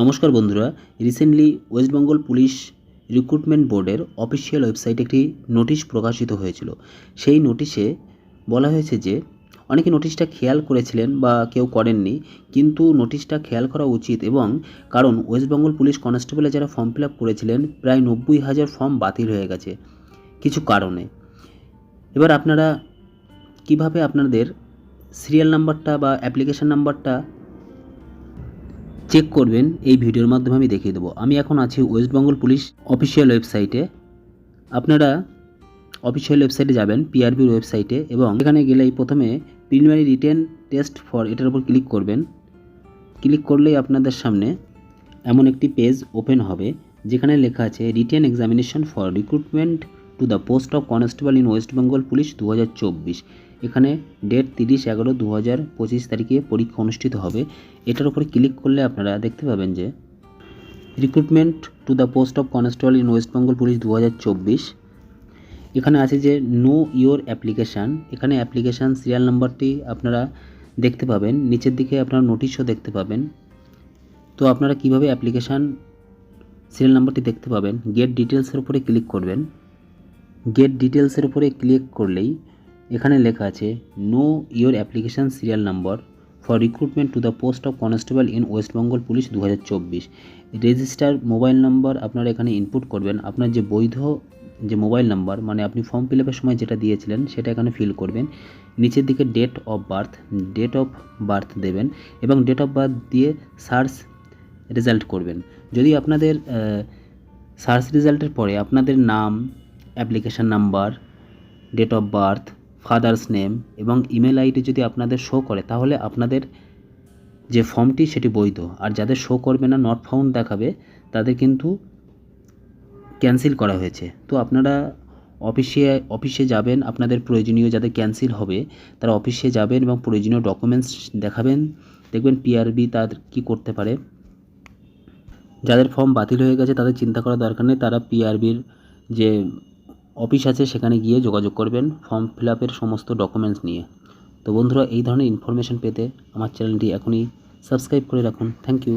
নমস্কার বন্ধুরা recently West Bengal police recruitment বোর্ডের অফিসিয়াল ওয়েবসাইটে একটি নোটিশ প্রকাশিত হয়েছিল। সেই নোটিশে বলা হয়েছে যে, অনেকে নোটিশটা খেয়াল করেছিলেন বা কেউ করেননি, কিন্তু নোটিশটা খেয়াল করা উচিত এবং কারণ ওয়েস্ট বেঙ্গল পুলিশ কনস্টেবলে যারা ফর্ম ফিল আপ করেছিলেন, প্রায় নব্বই হাজার ফর্ম বাতিল হয়ে গেছে কিছু কারণে। এবার আপনারা কীভাবে আপনাদের সিরিয়াল নাম্বারটা বা অ্যাপ্লিকেশন নাম্বারটা চেক করবেন, এই ভিডিওর মাধ্যমে আমি দেখিয়ে দেবো। আমি এখন আছি ওয়েস্ট বেঙ্গল পুলিশ অফিসিয়াল ওয়েবসাইটে আপনারা অফিসিয়াল ওয়েবসাইটে যাবেন পিআরবির ওয়েবসাইটে এবং এখানে গেলেই প্রথমে প্রিলিমিনারি রিটেন টেস্ট ফর এটার উপর ক্লিক করবেন। ক্লিক করলেই আপনাদের সামনে এমন একটি পেজ ওপেন হবে, যেখানে লেখা আছে written examination for recruitment to the post of constable in West Bengal police দু হাজার চব্বিশ। এখানে ডেট তিরিশ এগারো দু হাজার পঁচিশ তারিখে পরীক্ষা অনুষ্ঠিত হবে। এটার উপরে ক্লিক করলে আপনারা দেখতে পাবেন যে recruitment to the post of constable in West Bengal police দু হাজার চব্বিশ। এখানে আছে যে নো ইয়োর অ্যাপ্লিকেশান এখানে অ্যাপ্লিকেশান সিরিয়াল নাম্বারটি আপনারা দেখতে পাবেন। নিচের দিকে আপনারা নোটিশও দেখতে পাবেন। তো আপনারা কীভাবে অ্যাপ্লিকেশান সিরিয়াল নাম্বারটি দেখতে পাবেন? গেট ডিটেলসের উপরে ক্লিক করবেন। গেট ডিটেলসের উপরে ক্লিক করলেই এখানে লেখা আছে know your application serial number for recruitment to the post of constable in West Bengal police দু হাজার চব্বিশ। রেজিস্টার মোবাইল নাম্বার আপনারা এখানে ইনপুট করবেন। আপনার যে বৈধ যে মোবাইল নাম্বার মানে আপনি ফর্ম ফিল আপের সময় যেটা দিয়েছিলেন, সেটা এখানে ফিল করবেন। নিচের দিকে date of birth date of birth দেবেন এবং ডেট অফ বার্থ দিয়ে সার্চ রেজাল্ট করবেন। যদি আপনাদের সার্চ রেজাল্টের পরে আপনাদের নাম application number date of birth father's name এবং ইমেল আইডি যদি আপনাদের শো করে, তাহলে আপনাদের যে ফর্মটি সেটি বৈধ। আর যাদের শো করবে না নট ফাউন্ড দেখাবে, তাদের কিন্তু ক্যান্সেল করা হয়েছে। তো আপনারা অফিসে অফিসে যাবেন, আপনাদের প্রয়োজনীয় যাদের ক্যান্সেল হবে, তারা অফিসে যাবেন এবং প্রয়োজনীয় ডকুমেন্টস দেখাবেন। দেখবেন পিআরবি তার কি করতে পারে। যাদের ফর্ম বাতিল হয়ে গেছে, তাদের চিন্তা করার দরকার নেই। তারা পিআরবির যে অফিস আছে, সেখানে গিয়ে যোগাযোগ করবেন ফর্ম ফিল আপের সমস্ত ডকুমেন্টস নিয়ে। তো বন্ধুরা, এই ধরনের ইনফরমেশান পেতে আমার চ্যানেলটি এখনই সাবস্ক্রাইব করে রাখুন। Thank you